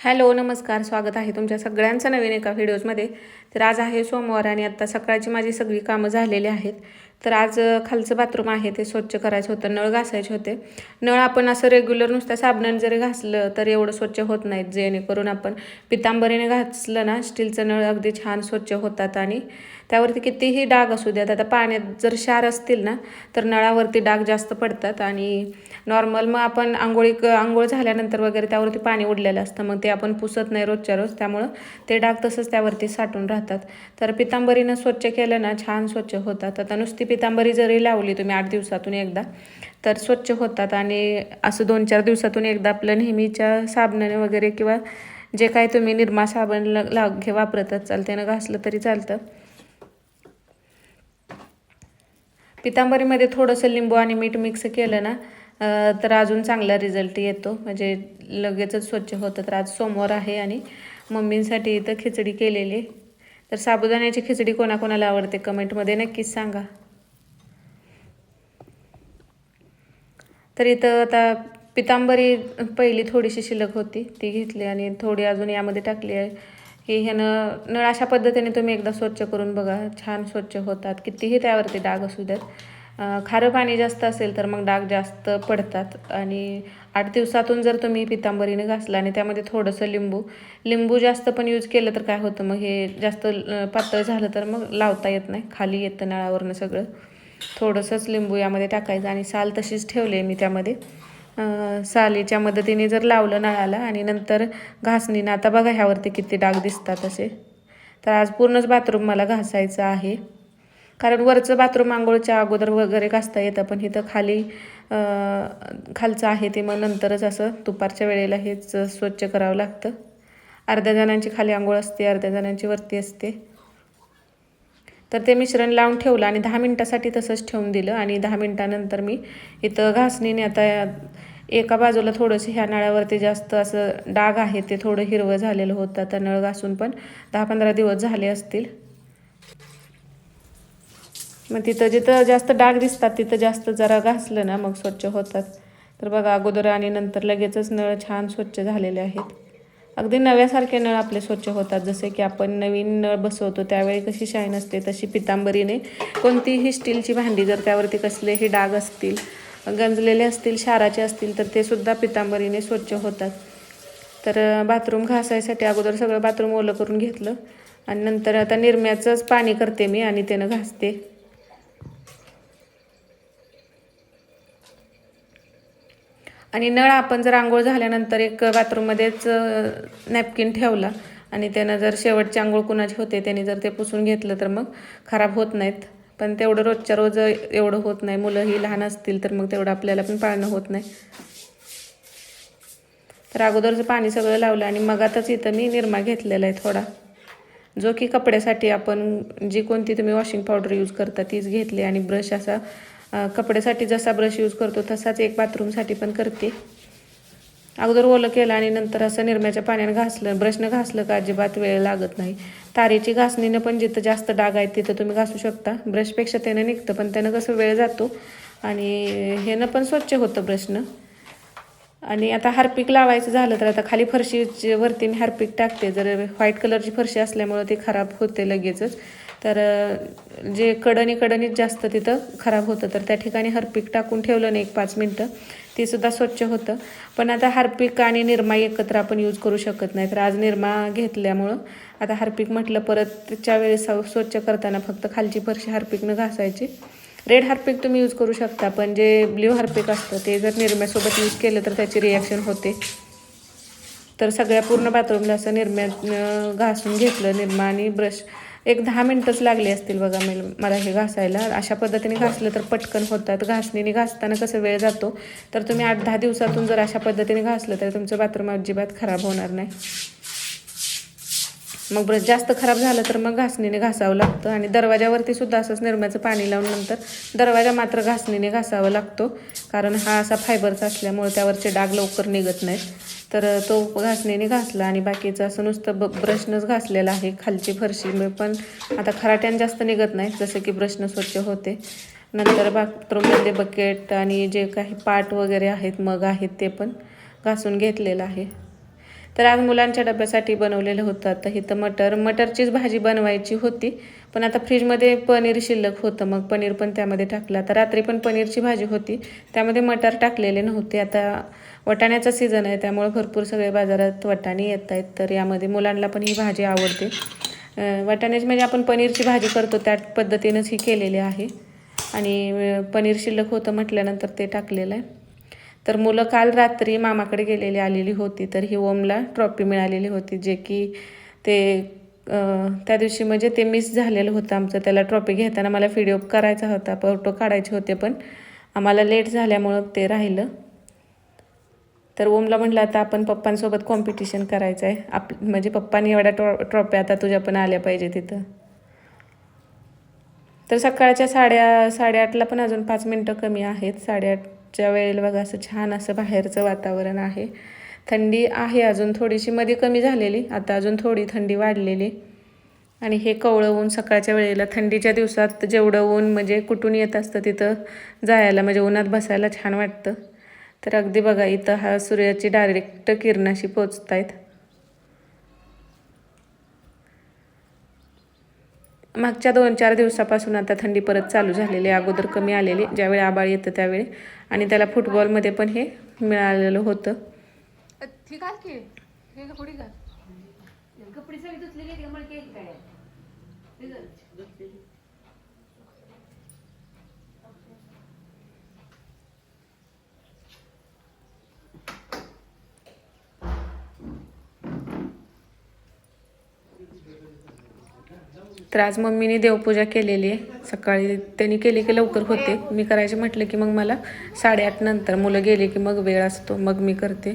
Hello नमस्कार स्वागत आहे तुमच्या सगळ्यांचं नवीन एका व्हिडिओजमध्ये. तर आज आहे सोमवार आणि आत्ता सकाळची माझी सगळी कामं झालेली आहेत. तर आज खालचं बाथरूम आहे ते स्वच्छ करायचं होतं नळ घासायचे होते. नळ आपण असं रेग्युलर नुसतं साबणाने जरी घासलं तर एवढं स्वच्छ होत नाहीत जेणेकरून आपण पितांबरीने घासलं ना स्टीलचं नळ अगदी छान स्वच्छ होतात आणि त्यावरती कितीही डाग असू द्यात आता पाण्यात जर क्षार असतील ना तर नळावरती डाग जास्त पडतात आणि नॉर्मल मग आपण आंघोळी क आंघोळ झाल्यानंतर वगैरे त्यावरती पाणी उडलेलं असतं मग ते आपण पुसत नाही रोजच्या रोज त्यामुळं ते डाग तसंच त्यावरती साठून राहतात. तर पितांबरीनं स्वच्छ केलं ना छान स्वच्छ होतात. आता नुसती पितांबरी जरी लावली तुम्ही आठ दिवसातून एकदा तर स्वच्छ होतात. आणि असं दोन चार दिवसातून एकदा आपलं नेहमीच्या साबणाने वगैरे किंवा जे काय तुम्ही निरमा साबण ला लाव घे वापरतच चालते घासलं तरी चालतं. पितांबरीमध्ये थोडंसं लिंबू आणि मीठ मिक्स केलं ना तर अजून चांगला रिझल्ट येतो. म्हणजे लगेचच स्वच्छ होतं. तर आज सोमवार आहे आणि मम्मींसाठी इथं खिचडी केलेली तर साबुदाण्याची खिचडी कोणाकोणाला आवडते? कमेंटमध्ये नक्कीच सांगा. तर इथं आता पितांबरी पहिली थोडीशी शिल्लक होती ती घेतली आणि थोडी अजून यामध्ये टाकली आहे. की ह्यानं नळ अशा पद्धतीने तुम्ही एकदा स्वच्छ करून बघा छान स्वच्छ होतात. कितीही त्यावरती डाग असू द्यात खारं पाणी जास्त असेल तर मग डाग जास्त पडतात. आणि आठ दिवसातून जर तुम्ही पितांबरीने घासला आणि त्यामध्ये थोडंसं लिंबू लिंबू जास्त पण यूज केलं तर काय होतं? मग हे जास्त पातळ झालं तर मग लावता येत नाही. खाली येतं नळावरनं सगळं. थोडंसंच लिंबू यामध्ये टाकायचं आणि साल तशीच ठेवली मी त्यामध्ये. सालीच्या मदतीने जर लावलं नळाला आणि नंतर घासणीनं आता बघा ह्यावरती किती डाग दिसतात असे. तर आज पूर्णच बाथरूम मला घासायचं आहे. कारण वरचं बाथरूम आंघोळच्या अगोदर वगैरे घासता येतं पण इथं खाली खालचं आहे ते मग नंतरच असं दुपारच्या वेळेला हेच स्वच्छ करावं लागतं. अर्ध्या जणांची खाली आंघोळ असते अर्ध्या जणांची वरती असते. तर ते मिश्रण लावून ठेवलं आणि दहा मिनटासाठी तसंच ठेवून दिलं. आणि दहा मिनटानंतर मी इथं घासणीने आता एका बाजूला थोडंसं ह्या नळावरती जास्त असं डाग आहे ते थोडं हिरवं झालेलं होतं. आता नळ घासून पण दहा पंधरा दिवस झाले असतील. मग तिथं जिथं जास्त डाग दिसतात तिथं जास्त जरा घासलं ना मग स्वच्छ होतात. तर बघा अगोदर आणि नंतर लगेचच नळ छान स्वच्छ झालेले आहेत. अगदी नव्यासारखे नळ आपले स्वच्छ होतात. जसे की आपण नवीन नळ बसवतो त्यावेळी कशी शाईन असते तशी पितांबरीने कोणतीही स्टीलची भांडी जर त्यावरती कसलेही डाग असतील गंजलेले असतील शाराचे असतील तर ते सुद्धा पितांबरीने स्वच्छ होतात. तर बाथरूम घासायसाठी अगोदर सगळं बाथरूम ओलं करून घेतलं आणि नंतर आता निरम्याचंच पाणी करते मी आणि त्यानं घासते. आणि नळ आपण जर आंघोळ झाल्यानंतर एक बाथरूममध्येच नॅपकिन ठेवला आणि त्यानं जर शेवटची आंघोळ कुणाची होते त्याने जर ते पुसून घेतलं तर मग खराब होत नाहीत. पण तेवढं रोजच्या रोज एवढं होत नाही. मुलंही लहान असतील तर मग तेवढं आपल्याला पण पाळणं होत नाही. तर अगोदरचं पाणी सगळं लावलं आणि मगातच इथं मी निरमा घेतलेला आहे थोडा. जो की कपड्यासाठी आपण जी कोणती तुम्ही वॉशिंग पावडर यूज करता तीच घेतली आणि ब्रश असा कपड्यासाठी जसा ब्रश यूज करतो तसाच एक बाथरूमसाठी पण करते. अगोदर ओलं केलं आणि नंतर असं निरम्याच्या पाण्याने घासलं ब्रशनं घासलं का अजिबात वेळ लागत नाही. तारेची घासणीनं पण जिथं जास्त डाग आहेत तिथं तुम्ही घासू शकता. ब्रशपेक्षा त्यानं निघतं पण त्यानं कसं वेळ जातो. आणि ह्यानं पण स्वच्छ होतं ब्रशनं आणि आता हार्पिक लावायचं झालं तर आता खाली फरशी वरती मी हार्पिक टाकते. जर व्हाईट कलरची फरशी असल्यामुळं ती खराब होते लगेचच. तर जे कडणी कडणीत जास्त तिथं खराब होतं तर त्या ठिकाणी हार्पिक टाकून ठेवलं नाही एक पाच मिनटं ती सुद्धा स्वच्छ होतं. पण आता हार्पिक आणि निरमा एकत्र आपण यूज करू शकत नाही. तर आज निरमा घेतल्यामुळं आता हार्पिक म्हटलं परतच्या वेळेस स्वच्छ करताना फक्त खालची फरशी हार्पिकनं घासायची. रेड हार्पिक तुम्ही यूज करू शकता पण जे ब्ल्यू हार्पिक असतं ते जर निरम्यासोबत यूज केलं तर त्याची रिॲक्शन होते. तर सगळ्या पूर्ण बाथरूमला असं निर्म्या घासून घेतलं निरमा आणि ब्रश एक दहा मिनटंच लागली असतील बघा मी मला हे घासायला. अशा पद्धतीने घासलं तर पटकन होतात. घासणीने घासताना कसं वेळ जातो? तर तुम्ही आठ दहा दिवसातून जर अशा पद्धतीने घासलं तर तुमचं बाथरूम अजिबात खराब होणार नाही. मग ब्रश जास्त खराब झालं तर मग घासणीने घासावं लागतं. आणि दरवाजावरती सुद्धा असंच निरम्याचं पाणी लावून नंतर दरवाजा मात्र घासणीने घासावा लागतो. कारण हा असा फायबरचा असल्यामुळे त्यावरचे डाग लवकर निघत नाहीत. तर तो घासणीने घासला आणि बाकीचं असं नुसतं ब ब्रशनंच घासलेलं आहे खालची फरशी. पण आता खराट्यान जास्त निघत नाही जसं की ब्रशनं स्वच्छ होते. नंतर बाथरूममधले बकेट आणि जे काही पाट वगैरे आहेत मग आहेत ते पण घासून घेतलेलं आहे. तर आज मुलांच्या डब्यासाठी बनवलेलं होतं. आता इथं मटर मटरचीच भाजी बनवायची होती. पण आता फ्रीजमध्ये पनीर शिल्लक होतं. मग पनीर पण त्यामध्ये टाकलं. आता रात्री पण पनीरची भाजी होती. त्यामध्ये मटर टाकलेले नव्हते. आता वटाण्याचा सीझन आहे. त्यामुळे भरपूर सगळे बाजारात वटाणे येत आहेत. तर यामध्ये मुलांना पण ही भाजी आवडते. वटाण्याची म्हणजे आपण पनीरची भाजी करतो. त्या पद्धतीनंच ही केलेली आहे. आणि पनीर शिल्लक होतं म्हटल्यानंतर ते टाकलेलं आहे. तर मुलं काल रात्री मामाकडे गेलेली आलेली होती. तर ही ओमला ट्रॉफी मिळालेली होती जे की ते त्या दिवशी म्हणजे ते मिस झालेलं होतं आमचं. त्याला ट्रॉफी घेताना मला व्हिडिओ करायचा होता फोटो काढायचे होते पण आम्हाला लेट झाल्यामुळं ते राहिलं. तर ओमला म्हटलं आता आपण पप्पांसोबत कॉम्पिटिशन करायचं आहे आप म्हणजे पप्पांनी एवढ्या ट्रॉ ट्रॉफ्या आता तुझ्या पण आल्या पाहिजे तिथं. तर सकाळच्या साड्या साडेआठला पण अजून पाच मिनटं कमी आहेत. साडेआठ च्या वेळेला बघा असं छान असं बाहेरचं वातावरण आहे. थंडी आहे अजून थोडीशी मध्ये कमी झालेली आता अजून थोडी थंडी वाढलेली. आणि हे कवळं ऊन सकाळच्या वेळेला थंडीच्या दिवसात जेवढं ऊन म्हणजे कुठून येत असतं तिथं जायला म्हणजे उन्हात बसायला छान वाटतं. तर अगदी बघा इथं हा सूर्याची डायरेक्ट किरणाशी पोचत मागच्या दोन चार दिवसापासून आता थंडी परत चालू झालेली आहे. अगोदर कमी आलेली ज्यावेळी आबाळ येतं त्यावेळी. आणि त्याला फुटबॉलमध्ये पण हे मिळालेलं होतं ठीक आहे की हे कपडे का कपडे सगळे धुतले गेले मला केली काय तर आज मम्मीने देवपूजा केलेली आहे. सकाळी त्यांनी केली की लवकर होते. मी करायचे म्हटलं की मग मला साडेआठ नंतर मुलं गेली की मग वेळ असतो. मग मी करते.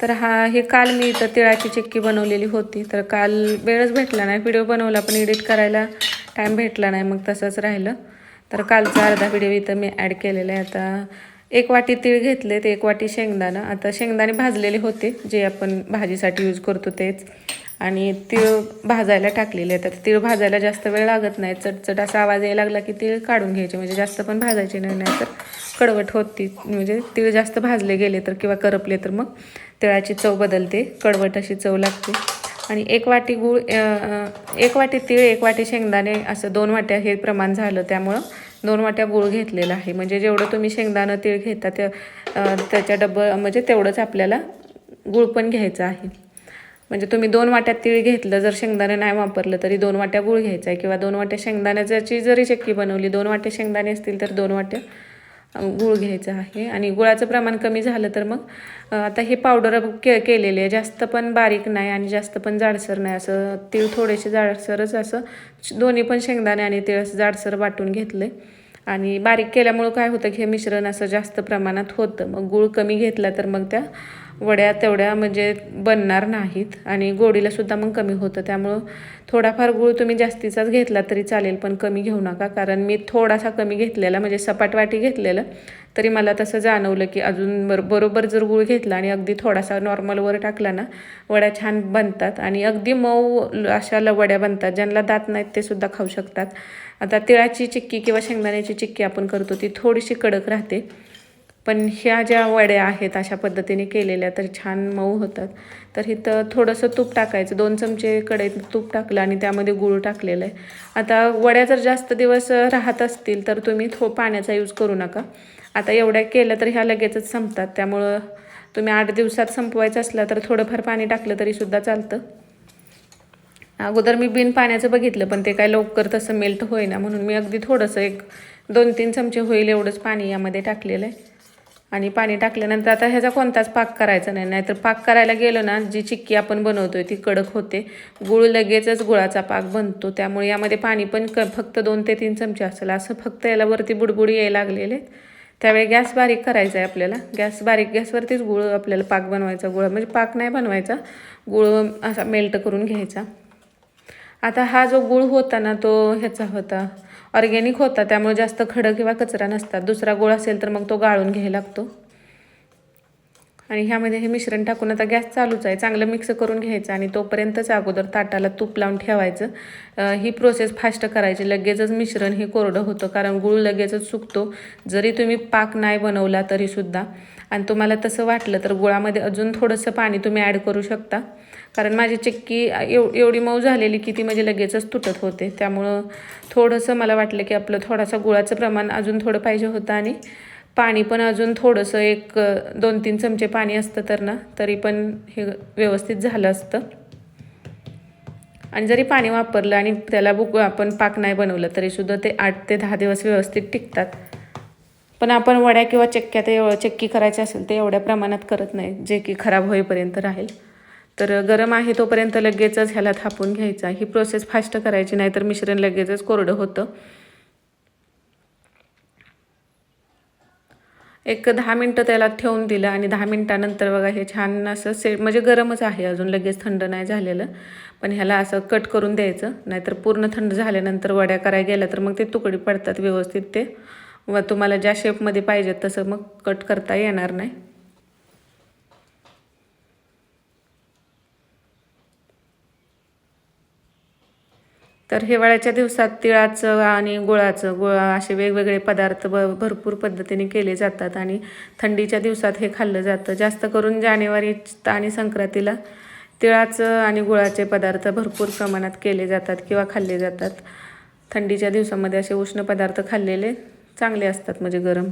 तर हा हे काल मी इथं तिळाची चिक्की बनवलेली होती. तर काल वेळच भेटला नाही. व्हिडिओ बनवला पण एडिट करायला टाईम भेटला नाही. मग तसंच राहिलं. तर कालचा अर्धा व्हिडिओ इथं मी ॲड केलेला आहे. आता एक वाटी तीळ घेतले ते एक वाटी शेंगदाणं. आता शेंगदाणे भाजलेले होते जे आपण भाजीसाठी यूज करतो तेच. आणि तीळ भाजायला टाकलेले आहेत. आता तीळ भाजायला जास्त वेळ लागत नाही. चटचट असा आवाज यायला लागला की तीळ काढून घ्यायचे. म्हणजे जास्त पण भाजायचे नाही नाही तर कडवट होती. म्हणजे तीळ जास्त भाजले गेले तर किंवा करपले तर मग तिळाची चव बदलते. कडवट अशी चव लागते. आणि एक वाटी गूळ एक वाटी तीळ एक वाटी शेंगदाणे असं दोन वाट्या हे प्रमाण झालं. त्यामुळं दोन वाट्या गूळ घेतलेला आहे. म्हणजे जेवढं तुम्ही शेंगदाणं तीळ घेता ते त्याच्या डब्बल म्हणजे तेवढंच आपल्याला गूळ पण घ्यायचं आहे. म्हणजे तुम्ही दोन वाट्यात तीळ घेतलं जर शेंगदाणे नाही वापरलं तरी दोन वाट्या गूळ घ्यायचा आहे. किंवा दोन वाट्या शेंगदाण्याची जरी चक्की बनवली दोन वाट्या शेंगदाणे असतील तर दोन वाट्या गूळ घ्यायचं आहे. आणि गुळाचं प्रमाण कमी झालं तर मग आता हे पावडर के केलेले आहे. जास्त पण बारीक नाही आणि जास्त पण जाडसर नाही. असं तीळ थोडेसे जाडसरच असं दोन्ही पण शेंगदाणे आणि तीळ असं जाडसर वाटून घेतले आणि बारीक केल्यामुळं काय होतं की हे मिश्रण असं जास्त प्रमाणात होतं. मग गूळ कमी घेतला तर मग त्या वड्या तेवढ्या म्हणजे बनणार नाहीत आणि गोडीला सुद्धा मग कमी होतं. त्यामुळं थोडाफार गूळ तुम्ही जास्तीचाच घेतला तरी चालेल पण कमी घेऊ नका. कारण मी थोडासा कमी घेतलेला म्हणजे सपाट वाटी घेतलेलं तरी मला तसं जाणवलं की अजून बर बरोबर जर गूळ घेतला आणि अगदी थोडासा नॉर्मलवर टाकला ना वड्या छान बनतात. आणि अगदी मऊ ल- अशा लवड्या वड्या बनतात ज्यांना दात नाहीत ते सुद्धा खाऊ शकतात. आता तिळाची चिक्की किंवा शेंगदाण्याची चिक्की आपण करतो ती थोडीशी कडक राहते. पण ह्या ज्या वड्या आहेत अशा पद्धतीने केलेल्या तर छान मऊ होतात. तर इथं थोडंसं तूप टाकायचं. दोन चमचे कढईत तूप टाकलं आणि त्यामध्ये गूळ टाकलेलं आहे. आता वड्या जर जास्त दिवस राहत असतील तर तुम्ही थो पाण्याचा यूज करू नका. आता एवढ्या केलं तर ह्या लगेचच संपतात. त्यामुळं तुम्ही आठ दिवसात संपवायचं असला तर थोडंफार पाणी टाकलं तरीसुद्धा चालतं. अगोदर मी बिन पाण्याचं बघितलं पण ते काय लवकर तसं मेल्ट होईना म्हणून मी अगदी थोडंसं एक दोन तीन चमचे होईल एवढंच पाणी यामध्ये टाकलेलं आहे. आणि पाणी टाकल्यानंतर आता ह्याचा कोणताच पाक करायचा नाही. नाहीतर पाक करायला गेलो ना जी चिक्की आपण बनवतोय ती कडक होते. गुळ लगेचच गुळाचा पाक बनतो. त्यामुळे यामध्ये पाणी पण क फक्त दोन ते तीन चमचे असेल. असं फक्त याला वरती बुडबुडी यायला लागलेले. आहेत. त्यावेळी गॅस बारीक करायचा आहे आपल्याला. गॅस बारीक गॅसवरतीच गुळ आपल्याला पाक बनवायचा. गुळ म्हणजे पाक नाही बनवायचा. गुळ असा मेल्ट करून घ्यायचा. आता हा जो गुळ होता ना तो ह्याचा होता. ऑर्गॅनिक होता त्यामुळे जास्त खडं किंवा कचरा नसतात. दुसरा गुळ असेल तर मग तो गाळून घ्यायला लागतो. आणि ह्यामध्ये हे मिश्रण टाकून आता गॅस चालूच आहे. चांगलं मिक्स करून घ्यायचं आणि तोपर्यंतच अगोदर ताटाला तूप लावून ठेवायचं. ही प्रोसेस फास्ट करायची. लगेचच मिश्रण हे कोरडं होतं कारण गूळ लगेचच सुकतो. जरी तुम्ही पाक नाही बनवला तरीसुद्धा. आणि तुम्हाला तसं वाटलं तर गुळामध्ये अजून थोडंसं पाणी तुम्ही ॲड करू शकता. कारण माझी चिक्की एव एवढी मऊ झालेली की ती म्हणजे लगेचच तुटत होते. त्यामुळं थोडंसं मला वाटलं की आपलं थोडासा गुळाचं प्रमाण अजून थोडं पाहिजे होतं आणि पाणी पण अजून थोडंसं एक दोन तीन चमचे पाणी असतं तर ना तरी पण हे व्यवस्थित झालं असतं. आणि जरी पाणी वापरलं आणि त्याला बुक आपण पाक नाही बनवलं तरीसुद्धा ते आठ ते दहा दिवस व्यवस्थित टिकतात. पण आपण वड्या किंवा चक्क्या ते चक्की करायची असेल ते एवढ्या प्रमाणात करत नाही जे की खराब होईपर्यंत राहील. तर गरम आहे तोपर्यंत लगेचच ह्याला थापून घ्यायचा. ही प्रोसेस फास्ट करायची नाहीतर मिश्रण लगेचच कोरडं होतं. एक दहा मिनटं त्याला ठेवून दिलं आणि दहा मिनटानंतर बघा हे छान असं से म्हणजे गरमच आहे अजून लगेच थंड नाही झालेलं. पण ह्याला असं कट करून द्यायचं नाहीतर पूर्ण थंड झाल्यानंतर वड्या करायला गेल्या तर मग ते तुकडी पडतात व्यवस्थित ते. व तुम्हाला ज्या शेपमध्ये पाहिजेत तसं मग कट करता येणार नाही. तर हिवाळ्याच्या दिवसात तिळाचं आणि गुळाचं गुळ असे वेगवेगळे पदार्थ ब भरपूर पद्धतीने केले जातात आणि थंडीच्या दिवसात हे खाल्लं जातं. जास्त करून जानेवारी आणि संक्रांतीला तिळाचं आणि गुळाचे पदार्थ भरपूर प्रमाणात केले जातात किंवा खाल्ले जातात. थंडीच्या दिवसामध्ये असे उष्ण पदार्थ खाल्लेले चांगले असतात म्हणजे गरम.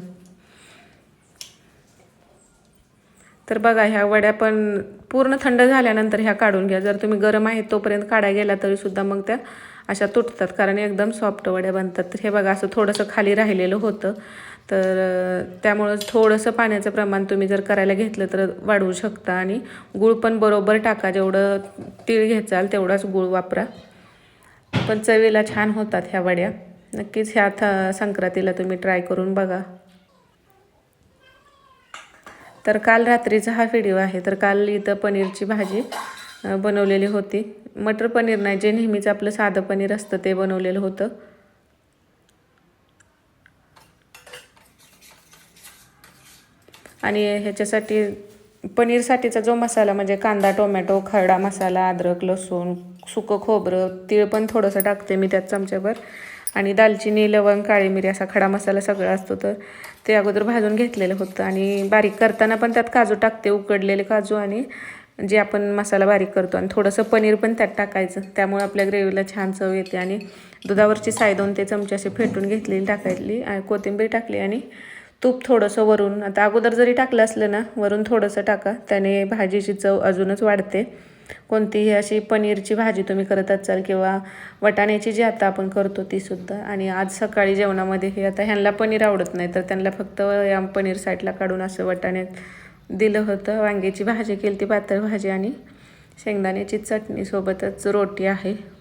तर बघा ह्या वड्या पण पूर्ण थंड झाल्यानंतर ह्या काढून घ्या. जर तुम्ही गरम आहे तोपर्यंत काढा गेला तरी सुद्धा मग त्या अशा तुटतात कारण एकदम सॉफ्ट वड्या बनतात. तर हे बघा असं थोडंसं खाली राहिलेलं होतं. तर त्यामुळं थोडंसं पाण्याचं प्रमाण तुम्ही जर करायला घेतलं तर वाढवू शकता आणि गूळ पण बरोबर टाका. जेवढं तीळ घेचाल तेवढाच गूळ वापरा. पण चवीला छान होतात ह्या वड्या. नक्कीच ह्या थ संक्रांतीला तुम्ही ट्राय करून बघा. तर काल रात्रीचा हा व्हिडिओ आहे. तर काल इथं पनीरची भाजी बनवलेली होती. मटर पनीर नाही जे नेहमीच आपलं साधं पनीर असतं ते बनवलेलं होतं. आणि ह्याच्यासाठी पनीरसाठीचा जो मसाला म्हणजे कांदा टोमॅटो खरडा मसाला अद्रक लसूण सुकं खोबरं तीळ पण थोडंसं टाकते मी त्यात चमच्याभर. आणि दालचिनी लवंग काळी मिरी असा खडा मसाला सगळा असतो तर ते अगोदर भाजून घेतलेलं होतं. आणि बारीक करताना पण त्यात काजू टाकते उकडलेले काजू आणि जे आपण मसाला बारीक करतो. आणि थोडंसं पनीर पण त्यात टाकायचं. त्यामुळे आपल्या ग्रेव्हीला छान चव येते. आणि दुधावरची साय दोन ते चमचे असे फेटून घेतलेली टाकायली आणि कोथिंबीर टाकली आणि तूप थोडंसं वरून. आता अगोदर जरी टाकलं असलं ना वरून थोडंसं टाका. त्याने भाजीची चव अजूनच वाढते. कोणतीही अशी पनीरची भाजी तुम्ही करत असाल किंवा वटाण्याची जी आता आपण करतो ती सुद्धा. आणि आज सकाळी जेवणामध्ये हे आता ह्यांना पनीर आवडत नाही तर त्यांना फक्त या पनीर साईडला काढून असं वटाण्यात दिलं होतं. वांग्याची भाजी केली ती पातळ भाजी आणि शेंगदाण्याची चटणी सोबतच रोटी आहे.